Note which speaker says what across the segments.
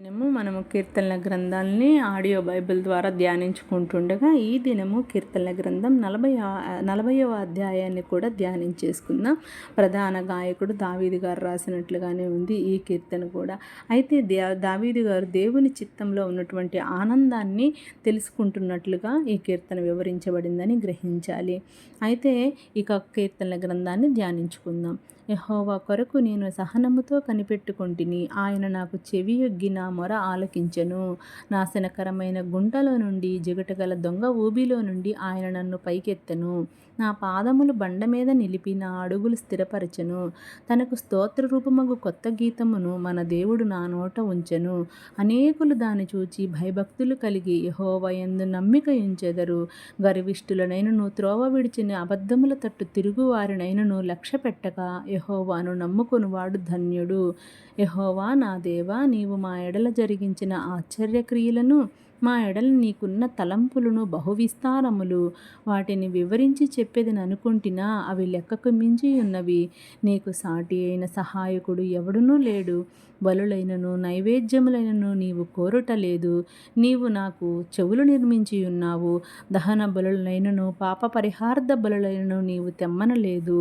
Speaker 1: దినము మనము కీర్తనల గ్రంథాలని ఆడియో బైబిల్ ద్వారా ధ్యానించుకుంటుండగా ఈ దినము కీర్తనల గ్రంథం నలభై నలభైవ అధ్యాయాన్ని కూడా ధ్యానించేసుకుందాం ప్రధాన గాయకుడు దావీది గారు రాసినట్లుగానే ఉంది ఈ కీర్తన కూడా. అయితే దావీది గారు దేవుని చిత్తంలో ఉన్నటువంటి ఆనందాన్ని తెలుసుకుంటున్నట్లుగా ఈ కీర్తన వివరించబడిందని గ్రహించాలి. అయితే ఇక కీర్తనల గ్రంథాన్ని ధ్యానించుకుందాం. యహోవా కొరకు నేను సహనముతో కనిపెట్టుకుంటుని. ఆయన నాకు చెవియొగ్గిన మొర ఆలకించెను. నాశనకరమైన గుంటలో నుండి జిగటగల దొంగ ఊబిలో నుండి ఆయన నన్ను పైకెత్తెను. నా పాదములు బండ మీద నిలిపి నా అడుగులు స్థిరపరచెను. తనకు స్తోత్ర రూపమగు కొత్త గీతమును మన దేవుడు నా నోట ఉంచెను. అనేకులు దాన్ని చూచి భయభక్తులు కలిగి యహోవయందు నమ్మిక ఉంచెదరు గర్విష్ఠులనైనను త్రోవ విడిచిన అబద్ధముల తట్టు తిరుగువారినైనను లక్ష్య పెట్టక యహోవాను నమ్ముకునివాడు ధన్యుడు. యహోవా నా దేవా నీవు మా ఎడల జరిగించిన ఆశ్చర్యక్రియలను మా ఎడల నీకున్న తలంపులను బహువిస్తారములు. వాటిని వివరించి చెప్పేదని అనుకుంటున్నా అవి లెక్కకు మించి ఉన్నవి నీకు సాటి అయిన సహాయకుడు ఎవడునూ లేడు. బలులైనను నైవేద్యములైనను నీవు కోరుట లేదు నీవు నాకు చెవులు నిర్మించి ఉన్నావు దహన బలులైనను పాప పరిహార్థ బలులైనను నీవు తెమ్మనలేదు.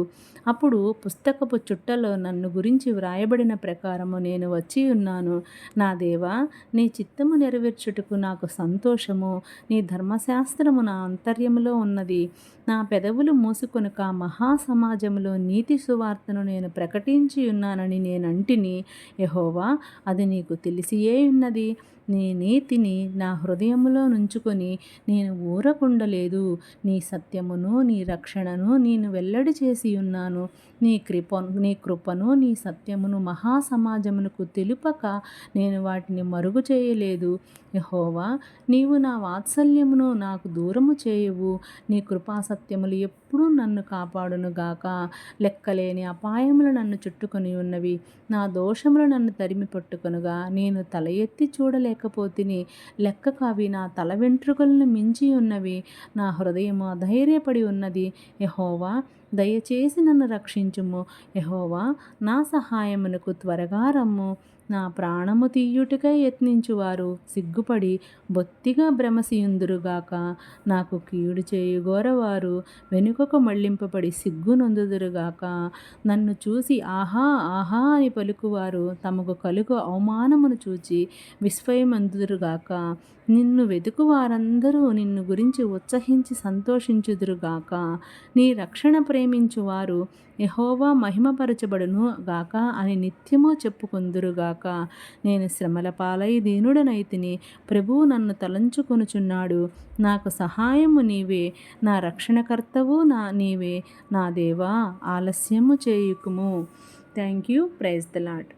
Speaker 1: అప్పుడు పుస్తకపు చుట్టలో నన్ను గురించి వ్రాయబడిన ప్రకారము నేను వచ్చి ఉన్నాను నా దేవా నీ చిత్తము నెరవేర్చుటకు నాకు సంతోషము నీ ధర్మశాస్త్రము నా అంతర్యములో ఉన్నది. నా పెదవులు మూసుకొనుక మహాసమాజంలో నీతి సువార్తను నేను ప్రకటించి ఉన్నానని నేనంటిని యహోవా అది నీకు తెలిసియే ఉన్నది. నీ నీతిని నా హృదయములో నుంచుకొని నేను ఊరకుండలేదు. నీ సత్యమును నీ రక్షణను నేను వెల్లడి చేసి ఉన్నాను. నీ కృప నీ కృపను నీ సత్యమును మహాసమాజమునకు తెలుపక నేను వాటిని మరుగు చేయలేదు. యహోవా నీవు నా వాత్సల్యమును నాకు దూరము చేయవు. నీ కృపాసత్యములు ఎప్పుడూ నన్ను కాపాడునుగాక లెక్కలేని అపాయములు నన్ను చుట్టుకొని ఉన్నవి. నా దోషములు నన్ను తరిమి పట్టుకొనుగా. నేను తల ఎత్తి చూడలేకపోతిని. లెక్క కావి నా తల వెంట్రుకలను మించి ఉన్నవి. నా హృదయము అధైర్యపడి ఉన్నది. యహోవా దయచేసి నన్ను రక్షించుము. యహోవా నా సహాయమునకు త్వరగా రమ్ము. నా ప్రాణము తీయుటికై యత్నించువారు. సిగ్గుపడి బొత్తిగా భ్రమసియుందురుగాక నాకు కీడు చేయుగోరవారు వెనుకకు మళ్ళింపబడి సిగ్గునొందుదురుగాక నన్ను చూసి ఆహా ఆహా అని పలుకువారు తమకు కలుగు అవమానమును చూచి విస్మయమందురుగాక నిన్ను వెతుకు వారందరూ నిన్ను గురించి ఉత్సహించి సంతోషించుదురుగాక నీ రక్షణ ప్రేమించువారు యహోవా మహిమపరచబడును గాక అని నిత్యము చెప్పుకొందురుగాక నేను శ్రమల పాలై దీనుడనైతిని ప్రభువు నన్ను తలంచుకొనుచున్నాడు. నాకు సహాయము నీవే నా రక్షణకర్తవు నా నీవే నా దేవా ఆలస్యము చేయుకుము. Thank you praise the Lord